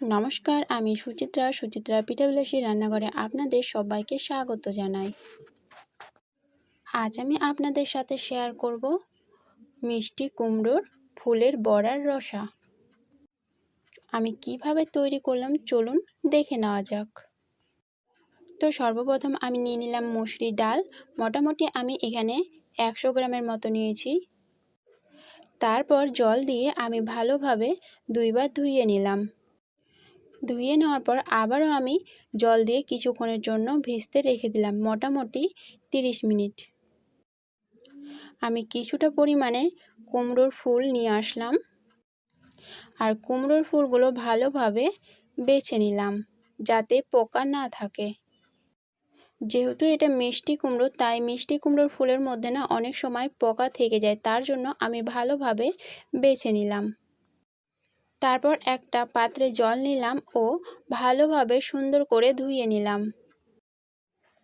নমস্কার, আমি সুচিত্রা সুচিত্রা পিঠাবিলাসী রান্নাঘরে আপনাদের সবাইকে স্বাগত জানাই। আজ আমি আপনাদের সাথে শেয়ার করব মিষ্টি কুমড়োর ফুলের বড়ার রসা। আমি কীভাবে তৈরি করলাম চলুন দেখে নেওয়া যাক। তো সর্বপ্রথম আমি নিয়ে নিলাম মুসরি ডাল। মোটামুটি আমি এখানে একশো গ্রামের মতো নিয়েছি। তারপর জল দিয়ে আমি ভালোভাবে দুইবার ধুইয়ে নিলাম। ধুয়ে নেওয়ার পর আবারও আমি জল দিয়ে কিছুক্ষণের জন্য ভিজতে রেখে দিলাম, মোটামুটি তিরিশ মিনিট। আমি কিছুটা পরিমাণে কুমড়োর ফুল নিয়ে আসলাম আর কুমড়োর ফুলগুলো ভালোভাবে বেছে নিলাম যাতে পোকা না থাকে। যেহেতু এটা মিষ্টি কুমড়ো, তাই মিষ্টি কুমড়োর ফুলের মধ্যে না অনেক সময় পোকা থেকে যায়, তার জন্য আমি ভালোভাবে বেছে নিলাম। তারপর একটা পাত্রে জল নিলাম ও ভালোভাবে সুন্দর করে ধুয়ে নিলাম।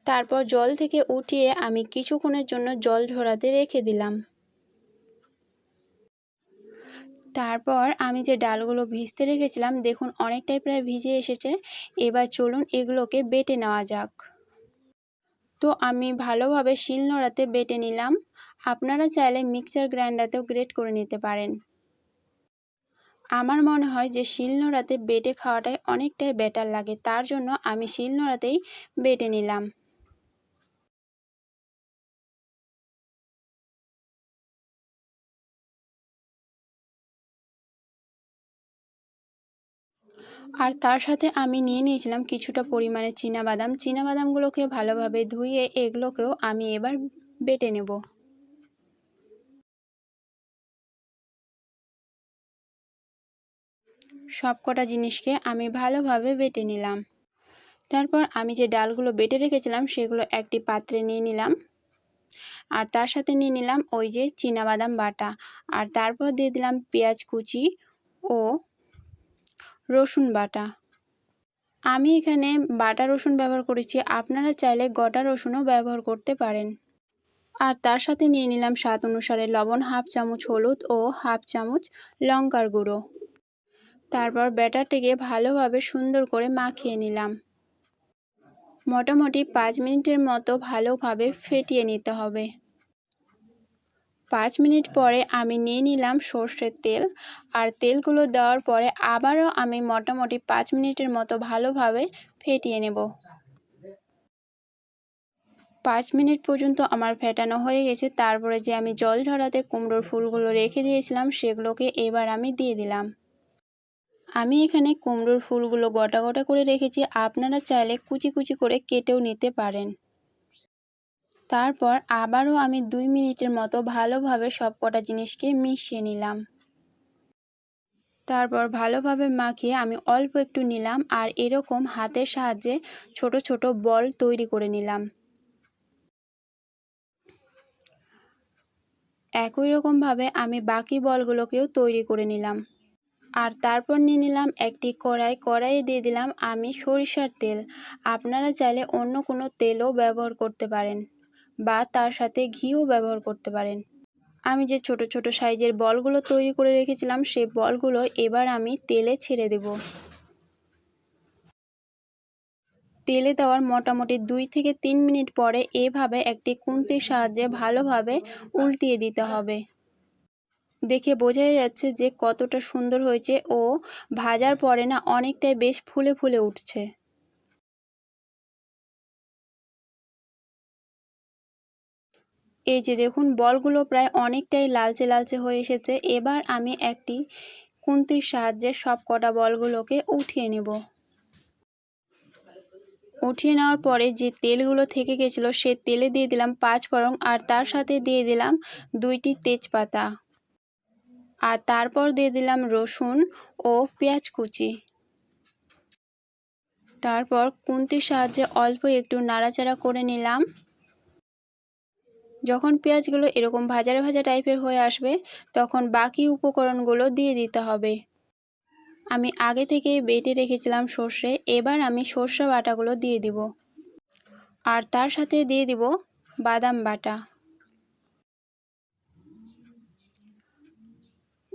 তারপর জল থেকে উঠিয়ে আমি কিছুক্ষণের জন্য জল ঝরাতে রেখে দিলাম। তারপর আমি যে ডালগুলো ভিজতে রেখেছিলাম, দেখুন অনেকটাই প্রায় ভিজে এসেছে। এবার চলুন এগুলোকে বেটে নেওয়া যাক। তো আমি ভালোভাবে শিল নোড়াতে বেটে নিলাম। আপনারা চাইলে মিক্সার গ্রাইন্ডারতেও গ্রেট করে নিতে পারেন। আমার মনে হয় যে শিলনোড়াতে বেটে খাওয়াটাই অনেকটাই বেটার লাগে, তার জন্য আমি শিলনোড়াতেই বেটে নিলাম। আর তার সাথে আমি নিয়ে নিয়েছিলাম কিছুটা পরিমাণে চীনাবাদাম। চীনাবাদামগুলোকে ভালোভাবে ধুয়ে এগুলোকেও আমি এবার বেটে নেব। সব কটা জিনিসকে আমি ভালোভাবে বেটে নিলাম। তারপর আমি যে ডালগুলো বেটে রেখেছিলাম, সেগুলো একটি পাত্রে নিয়ে নিলাম। আর তার সাথে নিয়ে নিলাম ওই যে বাদাম বাটা। আর তারপর দিয়ে দিলাম পেঁয়াজ কুচি ও রসুন বাটা। আমি এখানে বাটা রসুন ব্যবহার করেছি। আপনারা চাইলে গোটা রসুনও ব্যবহার করতে পারেন। আর তার সাথে নিয়ে নিলাম স্বাদ অনুসারে লবণ হাফ চামচ হলুদ ও হাফ চামচ লঙ্কার গুঁড়ো। তারপর ব্যাটারটিকে ভালোভাবে সুন্দর করে মাখিয়ে নিলাম। মোটামুটি পাঁচ মিনিটের মতো ভালোভাবে ফেটিয়ে নিতে হবে। পাঁচ মিনিট পরে আমি নিয়ে নিলাম সর্ষের তেল আর তেলগুলো দেওয়ার পরে আবারও আমি মোটামুটি পাঁচ মিনিটের মতো ভালোভাবে ফেটিয়ে নেব। পাঁচ মিনিট পর্যন্ত আমার ফেটানো হয়ে গেছে, তারপরে যে আমি জল ঝরাতে কুমড়োর ফুলগুলো রেখে দিয়েছিলাম সেগুলোকে এবার আমি দিয়ে দিলাম। আমি এখানে কুমড়োর ফুলগুলো গোটা গোটা করে রেখেছি। আপনারা চাইলে কুচি কুচি করে কেটেও নিতে পারেন। তারপর আবারও আমি দুই মিনিটের মতো ভালোভাবে সব কটা জিনিসকে মিশিয়ে নিলাম। তারপর ভালোভাবে মাখিয়ে আমি অল্প একটু নিলাম আর এরকম হাতের সাহায্যে ছোট ছোট বল তৈরি করে নিলাম। একই রকমভাবে আমি বাকি বলগুলোকেও তৈরি করে নিলাম। আর তারপর নিয়ে নিলাম একটি কড়াই। কড়াইয়ে দিয়ে দিলাম আমি সরিষার তেল। আপনারা চাইলে অন্য কোনো তেলও ব্যবহার করতে পারেন বা তার সাথে ঘিও ব্যবহার করতে পারেন। আমি যে ছোট ছোট সাইজের বলগুলো তৈরি করে রেখেছিলাম, সেই বলগুলো এবার আমি তেলে ছেড়ে দেব। তেলে দেওয়ার মোটামুটি দুই থেকে তিন মিনিট পরে এভাবে একটি কুন্তির সাহায্যে ভালোভাবে উল্টিয়ে দিতে হবে। দেখে বোঝাই যাচ্ছে যে কতটা সুন্দর হয়েছে ও ভাজার পরে না অনেকটাই বেশ ফুলে ফুলে উঠছে। এই যে দেখুন, বলগুলো প্রায় অনেকটাই লালচে লালচে হয়ে এসেছে। এবার আমি একটি কুন্তির সাহায্যে সব কটা বলগুলোকে উঠিয়ে নেব। উঠিয়ে নেওয়ার পরে যে তেলগুলো থেকে গেছিল, সে তেলে দিয়ে দিলাম পাঁচ ফোড়ন আর তার সাথে দিয়ে দিলাম দুইটি তেজপাতা। আর তারপর দিয়ে দিলাম রসুন ও পেঁয়াজ কুচি। তারপর কুন্তির সাহায্যে অল্প একটু নাড়াচাড়া করে নিলাম। যখন পেঁয়াজগুলো এরকম ভাজারে ভাজা টাইপের হয়ে আসবে, তখন বাকি উপকরণগুলো দিয়ে দিতে হবে। আমি আগে থেকে বেটে রেখেছিলাম সর্ষে, এবার আমি সর্ষে বাটাগুলো দিয়ে দিব। আর তার সাথে দিয়ে দিব বাদাম বাটা।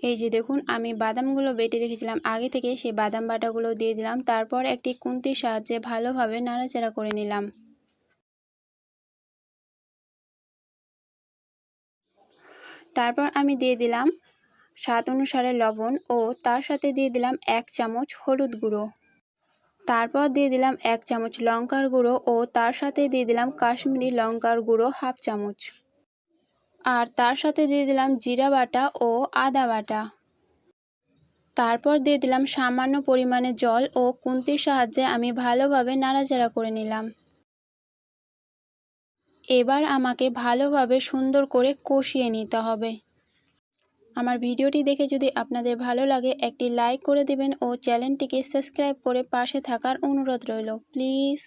এই যে দেখুন, আমি বাদামগুলো বেটে রেখেছিলাম। আগে থেকে সেই বাদাম বাটাগুলো দিয়ে দিলাম। তারপর একটি কুন্তির সাহায্যে ভালোভাবে নাড়াচাড়া করে নিলাম। তারপর আমি দিয়ে দিলাম স্বাদ অনুসারে লবণ ও তার সাথে দিয়ে দিলাম এক চামচ হলুদ গুঁড়ো। তারপর দিয়ে দিলাম এক চামচ লঙ্কার গুঁড়ো ও তার সাথে দিয়ে দিলাম কাশ্মীরি লঙ্কার গুঁড়ো হাফ চামচ। আর তার সাথে দিয়ে দিলাম জিরা বাটা ও আদা বাটা। তারপর দিয়ে দিলাম সামান্য পরিমাণে জল ও কুন্তির সাহায্যে আমি ভালোভাবে নাড়াচাড়া করে নিলাম। এবার আমাকে ভালোভাবে সুন্দর করে কষিয়ে নিতে হবে। আমার ভিডিওটি দেখে যদি আপনাদের ভালো লাগে, একটি লাইক করে দেবেন ও চ্যানেলটিকে সাবস্ক্রাইব করে পাশে থাকার অনুরোধ রইল। প্লিজ।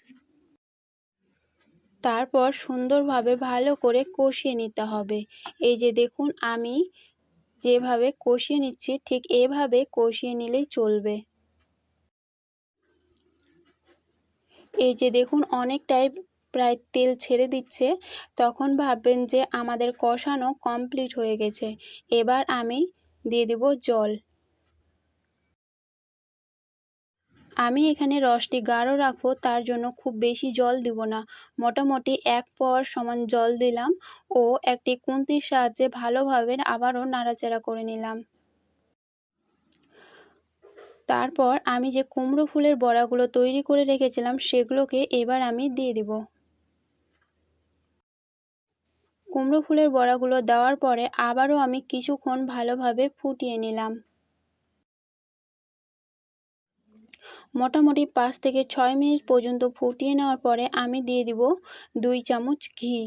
তারপর সুন্দরভাবে ভালো করে কষিয়ে নিতে হবে। এই যে দেখুন, আমি যেভাবে কষিয়ে নিচ্ছি, ঠিক এভাবে কষিয়ে নিলেই চলবে। এই যে দেখুন, অনেকটাই প্রায় তেল ছেড়ে দিচ্ছে। তখন ভাববেন যে আমাদের কষানো কমপ্লিট হয়ে গেছে। এবার আমি দিয়ে দেব জল। আমি এখানে রসটি গাঢ় রাখব, তার জন্য খুব বেশি জল দিব না। মোটামুটি এক পর সমান জল দিলাম ও একটি কুন্তির সাহায্যে ভালোভাবে আবারও নাড়াচাড়া করে নিলাম। তারপর আমি যে কুমড়ো ফুলের বড়াগুলো তৈরি করে রেখেছিলাম, সেগুলোকে এবার আমি দিয়ে দিব। কুমড়ো ফুলের বড়াগুলো দেওয়ার পরে আবারও আমি কিছুক্ষণ ভালোভাবে ফুটিয়ে নিলাম। মোটামুটি পাঁচ থেকে ছয় মিনিট পর্যন্ত ফুটিয়ে নেওয়ার পরে আমি দিয়ে দিব দুই চামচ ঘি।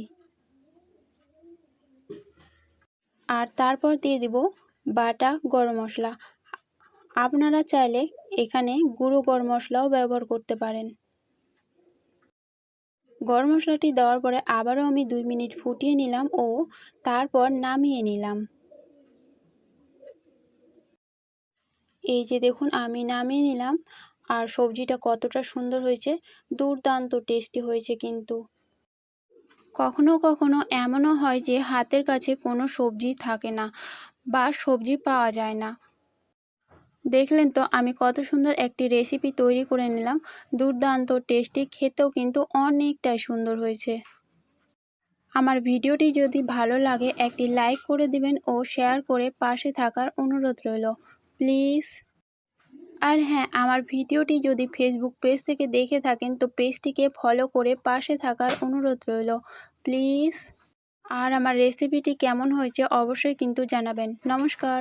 আর তারপর দিয়ে দিব বাটা গরম মশলা। আপনারা চাইলে এখানে গুঁড়ো গরম মশলাও ব্যবহার করতে পারেন। গরম মশলাটি দেওয়ার পরে আবারও আমি দুই মিনিট ফুটিয়ে নিলাম ও তারপর নামিয়ে নিলাম। এই যে দেখুন, আমি নামিয়ে নিলাম। আর সবজিটা কতটা সুন্দর হয়েছে, দুর্দান্ত টেস্টি হয়েছে কিন্তু। কখনো কখনো এমনও হয় যে হাতের কাছে কোনো সবজি থাকে না বা সবজি পাওয়া যায় না। দেখলেন তো, আমি কত সুন্দর একটি রেসিপি তৈরি করে নিলাম। দুর্দান্ত টেস্টি খেতেও কিন্তু অনেকটাই সুন্দর হয়েছে। আমার ভিডিওটি যদি ভালো লাগে, একটি লাইক করে দিবেন ও শেয়ার করে পাশে থাকার অনুরোধ রইল। প্লিজ। আর হ্যাঁ আমার ভিডিওটি যদি ফেসবুক পেজ থেকে দেখে থাকেন, তো পেজটিকে ফলো করে পাশে থাকার অনুরোধ রইল। প্লিজ। আর আমার রেসিপিটি কেমন হয়েছে অবশ্যই কিন্তু জানাবেন। নমস্কার।